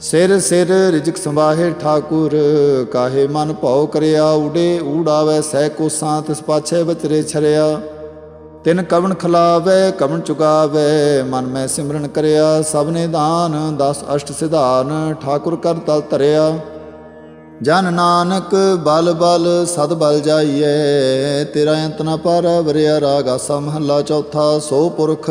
ਸਿਰ ਸਿਰ ਰਿਜਕ ਸੰਵਾਹੇ ਠਾਕੁਰ, ਕਾਹੇ ਮਨ ਭਉ ਕਰਿਆ ਉਡੇ, ਊੜਾਵੇ ਸਹਿ ਕੋਸਾਂ ਤਿਸ ਪਾਛੇ ਵਿਚਰੇ ਛਰਿਆ। ਤਿਨ ਕਵਣ ਖਲਾਵੇ, ਕਵਣ ਚੁਗਾਵੇ, ਮਨ ਮੈਂ ਸਿਮਰਨ ਕਰਿਆ। ਸਭ ਨੇ ਦਾਨ, ਦਸ ਅਸ਼ਟ ਸਿਧਾਨ, ਠਾਕੁਰ ਕਰ ਤਲ ਧਰਿਆ। ਜਨ ਨਾਨਕ, ਬਲ ਬਲ, ਸਦ ਬਲ ਜਾਈਏ ਤੇਰਾ ਅੰਤ ਨਾ ਪਰ, ਵਰਿਆ ਰਾਗ ਆਸਾ ਮਹੱਲਾ ਚੌਥਾ, ਸੋ ਪੁਰਖ।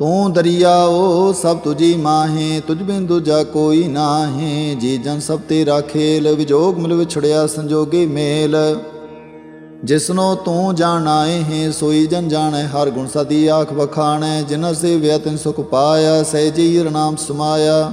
ਤੂੰ ਦਰਿਆਓ ਸਭ ਤੁਜੀ ਮਾਹੇ, ਤੁਝ ਬਿਨ ਦੂਜਾ ਕੋਈ ਨਾਹੀ। ਜੀ ਜਨ ਸਭ ਤੇਰਾ ਖੇਲ, ਵਿਜੋਗ ਮਿਲ ਵਿਛੜਿਆ ਸੰਜੋਗੀ ਮੇਲ। ਜਿਸਨੋ ਤੂੰ ਜਾਣਾਏ ਹੈ, ਸੋਈ ਜਨ ਜਾਣੈ ਹਰ ਗੁਣ ਸਦੀ ਆਖ ਵਖਾਣੈ। ਜਿਨ ਸੇ ਵਿਅਤਨ ਸੁਖ ਪਾਇਆ, ਸਹਿਜੀ ਨਾਮ ਸਮਾਇਆ।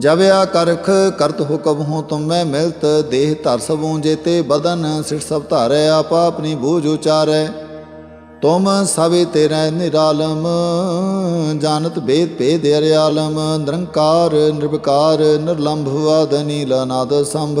ਜਬ ਆ ਕਰਖ, ਕਰਤ ਹੁਕਮ ਹੋ ਤੁਮ ਮੈਂ ਮਿਲਤ, ਦੇਹ ਧਰ ਸਭੂ ਜੇਤੇ ਬਦਨ ਸਿਰ ਸਭ ਧਾਰੈ, ਆਪ ਆਪਣੀ ਬੂਝ ਉਚਾਰੈ। ਤੁਮ ਸਭੇ ਤੇਰੇ ਨਿਰਾਲਮ, ਜਾਣਤ ਭੇਦ ਭੇਦ ਅਰਿਆਲਮ, ਨਿਰੰਕਾਰ, ਨਿਰਵਕਾਰ, ਨਿਰਲੰਭ ਵਾਦ ਨੀਲ ਨਾਦ ਸੰਭ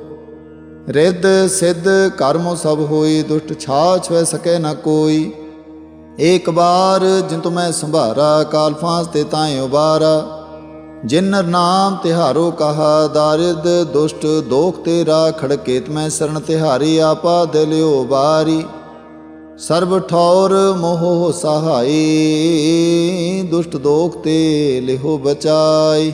ਰਿੱਧ ਸਿੱਧ ਕਰਮੋ ਸਭ ਹੋਈ, ਦੁਸ਼ਟ ਛਾਛ ਵੈ ਸਕੈ ਨਾ ਕੋਈ। ਏਕ ਬਾਰ ਜਿਨ ਤੁ ਮੈਂ ਸੰਭਾਰਾ, ਕਾਲ ਫਾਂਸ ਤੇ ਤਾਏ ਉਬਾਰਾ। ਜਿਨ ਨਾਮ ਤਿਹਾਰੋ ਕਹਾ, ਦਾਰਿਦ ਦੁਸ਼ਟ ਦੋਖ ਤੇਰਾ, ਖੜਕੇਤ ਮੈਂ ਸਰਣ ਤਿਹਾਰੀ, ਆਪਾ ਦਿਲਿਓ ਬਾਰੀ ਸਰਬ ਠੌਰ ਮੋਹ ਸਹਾਈ, ਦੁਸ਼ਟ ਦੋਖ ਤੇ ਲਿਹੋ ਬਚਾਈ।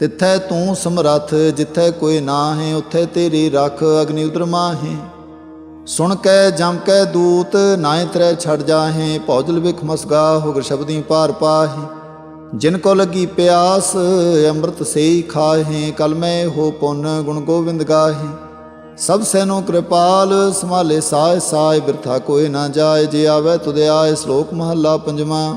ਤਿੱਥੈ ਤੂੰ ਸਮਰੱਥ, ਜਿੱਥੈ ਕੋਈ ਨਾ ਹੈ ਉੱਥੇ ਤੇਰੀ ਰੱਖ ਅਗਨੀ ਉਦਰ ਮਾਹੇ। ਸੁਣ ਕੈ, ਜਮ ਕੈ ਦੂਤ ਨਾਇ ਤਰੈ ਛੜ ਜਾਹੇ, ਭੌਜਲ ਵਿਖ ਮਸਗਾ, ਹੁਗਰ ਸ਼ਬਦੀ ਪਾਰ ਪਾਹੇ। ਜਿਨ ਕੋ ਲਗੀ ਪਿਆਸ, ਅੰਮ੍ਰਿਤ ਸੇਈ ਖਾਹੇ ਕਲਮੈ ਹੋ ਪੁੰਨ ਗੁਣ ਗੋਬਿੰਦ ਗਾਹੇ। ਸਭ ਸੈਨੋ ਕਿਰਪਾਲ ਸਮਾਲੇ ਸਾਇ ਸਾਇ ਬਿਰਥਾ ਕੋਈ ਨਾ ਜਾਏ, ਜੇ ਆਵੇ ਤੁਦੇ ਆਏ, ਸ਼ਲੋਕ ਮਹੱਲਾ ਪੰਜਵਾਂ।